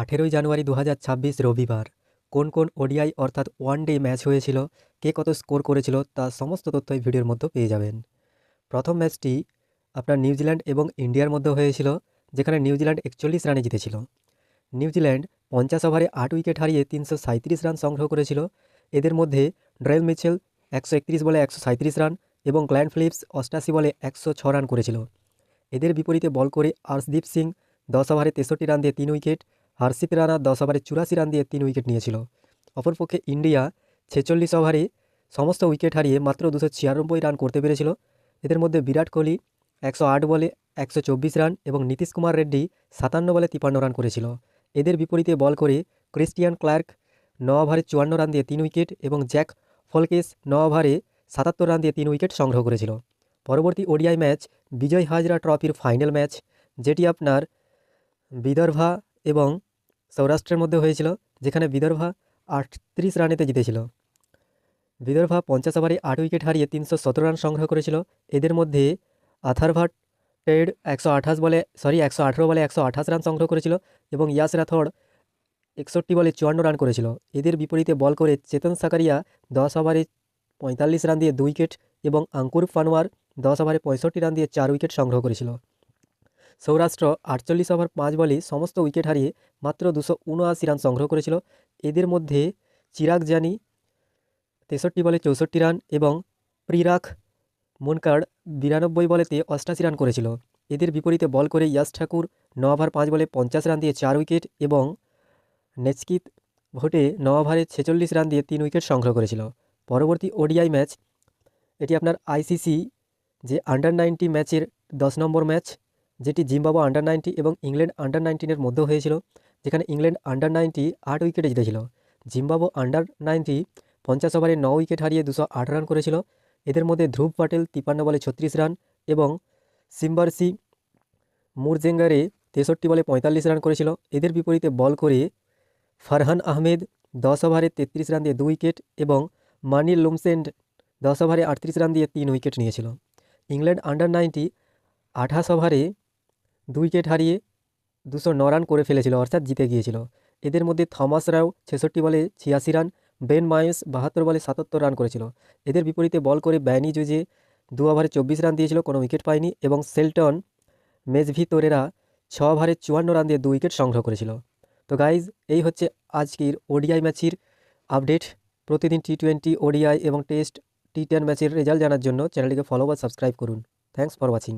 আঠেরোই জানুয়ারি দু হাজার ছাব্বিশ রবিবার। কোন কোন ওডিআই অর্থাৎ ওয়ান ডে ম্যাচ হয়েছিল, কে কত স্কোর করেছিল, তা সমস্ত তথ্য এই ভিডিওর মধ্যে পেয়ে যাবেন। প্রথম ম্যাচটি আপনার নিউজিল্যান্ড এবং ইন্ডিয়ার মধ্যে হয়েছিল, যেখানে নিউজিল্যান্ড একচল্লিশ রানে জিতেছিল। নিউজিল্যান্ড পঞ্চাশ ওভারে আট উইকেট হারিয়ে তিনশো রান সংগ্রহ করেছিল। এদের মধ্যে ড্রেল মিচেল একশো একত্রিশ বলে একশো রান এবং গ্ল্যান্ড ফিলিপস অষ্টাশি বলে একশো রান করেছিল। এদের বিপরীতে বল করে আর্শদীপ সিং দশ ওভারে তেষট্টি রান দিয়ে তিন উইকেট হর্ষিত রানা দশ ওভারে চুরাশি রান দিয়ে তিন উইকেট নিয়েছিল। অপরপক্ষে ইন্ডিয়া ছেচল্লিশ ওভারে সমস্ত উইকেট হারিয়ে মাত্র দুশো ছিয়ানব্বই রান করতে পেরেছিল। এদের মধ্যে বিরাট কোহলি একশো আট বলে একশো চব্বিশ রান এবং নীতিশ কুমার রেড্ডি সাতান্ন বলে তিপান্ন রান করেছিল। এদের বিপরীতে বল করে ক্রিস্টিয়ান ক্লার্ক ন ওভারে চুয়ান্ন রান দিয়ে তিন উইকেট এবং জ্যাক ফলকেস ন ওভারে সাতাত্তর রান দিয়ে তিন উইকেট সংগ্রহ করেছিল। পরবর্তী ওডিআই ম্যাচ বিজয় হাজরা ট্রফির ফাইনাল ম্যাচ, যেটি আপনার বিদর্ভা এবং সৌরাষ্ট্রের মধ্যে হয়েছিল, যেখানে বিদর্ভা আটত্রিশ রানেতে জিতেছিল। বিদর্ভা পঞ্চাশ ওভারে আট উইকেট হারিয়ে তিনশো সতেরো রান সংগ্রহ করেছিল। এদের মধ্যে আথারভাট টেড একশো আঠাশ বলে সরি একশো আঠেরো বলে একশো আঠাশ রান সংগ্রহ করেছিল এবং ইয়াস রাথোড় একষট্টি বলে চুয়ান্ন রান করেছিল। এদের বিপরীতে বল করে চেতন সাকারিয়া দশ ওভারে পঁয়তাল্লিশ রান দিয়ে দুই উইকেট এবং আঙ্কুর ফানোয়ার দশ ওভারে পঁয়ষট্টি রান দিয়ে চার উইকেট সংগ্রহ করেছিল। সৌরাষ্ট্র আটচল্লিশ ওভার পাঁচ বলে সমস্ত উইকেট হারিয়ে মাত্র দুশো উনআশি রান সংগ্রহ করেছিল। এদের মধ্যে চিরাগ জানি তেষট্টি বলে চৌষট্টি রান এবং প্রিরাক মুনকার্ড বিরানব্বই বলেতে অষ্টাশি রান করেছিল। এদের বিপরীতে বল করে ইয়াস ঠাকুর ন ওভার পাঁচ বলে পঞ্চাশ রান দিয়ে চার উইকেট এবং নেচকিত ভোটে ন ওভারে ছেচল্লিশ রান দিয়ে তিন উইকেট সংগ্রহ করেছিল। পরবর্তী ওডিআই ম্যাচ, এটি আপনার আইসিসি যে আন্ডার নাইনটি ম্যাচের দশ নম্বর ম্যাচ যেটি জিম্বাবো আন্ডার নাইনটি এবং ইংল্যান্ড আন্ডার নাইনটিনের মধ্যে হয়েছিল, যেখানে ইংল্যান্ড আন্ডার নাইনটি আট উইকেটে জিতেছিল। জিম্বাবো আন্ডার নাইনটি পঞ্চাশ ওভারে ন উইকেট হারিয়ে দুশো আট রান করেছিল। এদের মধ্যে ধ্রুব পাটেল তিপান্ন বলে ছত্রিশ রান এবং সিম্বারসি মুরজেঙ্গারে তেষট্টি বলে পঁয়তাল্লিশ রান করেছিল। এদের বিপরীতে বল করে ফারহান আহমেদ দশ ওভারে তেত্রিশ রান দিয়ে দু উইকেট এবং মানিল লুমসেন্ড দশ ওভারে আটত্রিশ রান দিয়ে তিন উইকেট নিয়েছিল। ইংল্যান্ড আন্ডার নাইনটি আঠাশ ওভারে দুই উইকেট হারিয়ে দুশো ন রান করে ফেলেছিল, অর্থাৎ জিতে গিয়েছিল। এদের মধ্যে থমাস রাও ছেষট্টি বলে ছিয়াশি রান, বেন মায়েস বাহাত্তর বলে সাতাত্তর রান করেছিল। এদের বিপরীতে বল করে ব্যানি জুজে দু ওভারে চব্বিশ রান দিয়েছিল, কোনো উইকেট পায়নি এবং সেল্টন মেজভি তোরেরা ছ ওভারে চুয়ান্ন রান দিয়ে দু উইকেট সংগ্রহ করেছিল। তো গাইজ, এই হচ্ছে আজকের ওডিআই ম্যাচের আপডেট। প্রতিদিন টি টোয়েন্টি, ওডিআই এবং টেস্ট টি টেন ম্যাচের রেজাল্ট জানার জন্য চ্যানেলটিকে ফলো বা সাবস্ক্রাইব করুন। Thanks for watching.